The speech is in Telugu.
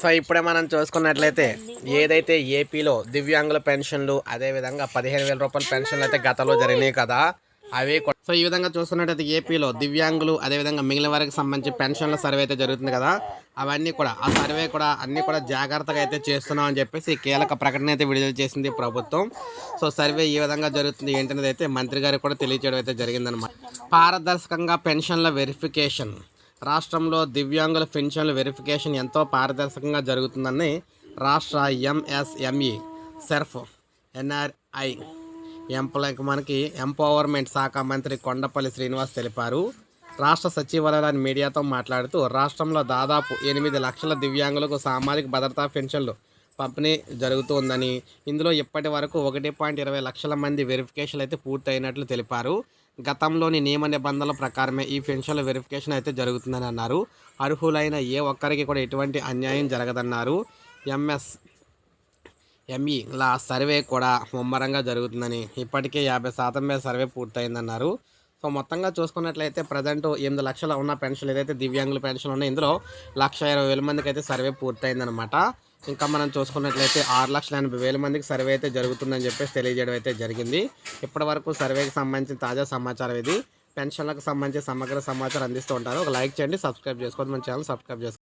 సో ఇప్పుడే మనం చూసుకున్నట్లయితే ఏదైతే ఏపీలో దివ్యాంగుల పెన్షన్లు అదేవిధంగా పదిహేను వేల రూపాయల పెన్షన్లు అయితే గతంలో జరిగినాయి కదా అవి కూడా- సో ఈ విధంగా చూసుకున్నట్టయితే ఏపీలో దివ్యాంగులు అదేవిధంగా మిగిలిన వారికి సంబంధించి పెన్షన్ల సర్వే అయితే జరుగుతుంది కదా అవన్నీ కూడా ఆ సర్వే కూడా అన్నీ కూడా జాగ్రత్తగా అయితే చేస్తున్నాం అని చెప్పేసి కీలక ప్రకటన అయితే విడుదల చేసింది ప్రభుత్వం. సో సర్వే ఈ విధంగా జరుగుతుంది ఏంటనేది అయితే మంత్రి గారికి కూడా తెలియజేయడం అయితే జరిగిందనమాట పారదర్శకంగా పెన్షన్ల వెరిఫికేషన్ రాష్ట్రంలో దివ్యాంగుల పెన్షన్ల వెరిఫికేషన్ ఎంతో పారదర్శకంగా జరుగుతుందని రాష్ట్ర ఎంఎస్ఎంఈ సెర్ఫ్ ఎన్ఆర్ఐ ఎంప్లాయ్ మనకి ఎంపవర్మెంట్ శాఖ మంత్రి కొండపల్లి శ్రీనివాస్ తెలిపారు. రాష్ట్ర సచివాలయాన్ని మీడియాతో మాట్లాడుతూ రాష్ట్రంలో దాదాపు ఎనిమిది లక్షల దివ్యాంగులకు సామాజిక భద్రతా పెన్షన్లు పంపిణీ జరుగుతుందని. ఇందులో ఇప్పటి వరకు ఒకటి పాయింట్ ఇరవై లక్షల మంది వెరిఫికేషన్ అయితే పూర్తయినట్లు తెలిపారు. గతంలోని నియమ నిబంధనల ప్రకారమే ఈ పెన్షన్ల వెరిఫికేషన్ అయితే జరుగుతుందని అన్నారు. అర్హులైన ఏ ఒక్కరికి కూడా ఎటువంటి అన్యాయం జరగదన్నారు. ఎంఎస్ ఎంఈ సర్వే కూడా ముమ్మరంగా జరుగుతుందని. ఇప్పటికే యాభై శాతం మీద సర్వే పూర్తయిందన్నారు. సో మొత్తంగా చూసుకున్నట్లయితే ప్రజెంట్ ఎనిమిది లక్షల ఉన్న పెన్షన్ ఏదైతే దివ్యాంగుల పెన్షన్ ఉన్నాయో ఇందులో లక్ష ఇరవై వేల మందికి అయితే సర్వే పూర్తయిందనమాట ఇంకా మనం చూసుకున్నట్లయితే ఆరు లక్షల ఎనభై వేల మందికి సర్వే అయితే జరుగుతుందని చెప్పేసి తెలియజేయడం అయితే జరిగింది. ఇప్పటి వరకు సర్వేకి సంబంధించిన తాజా సమాచారం ఇది. పెన్షన్లకు సంబంధించి సమగ్ర సమాచారం అందిస్తూ ఉంటారు. ఒక లైక్ చేయండి సబ్స్క్రైబ్ చేసుకోండి. మన ఛానల్ సబ్స్క్రైబ్ చేసుకోండి.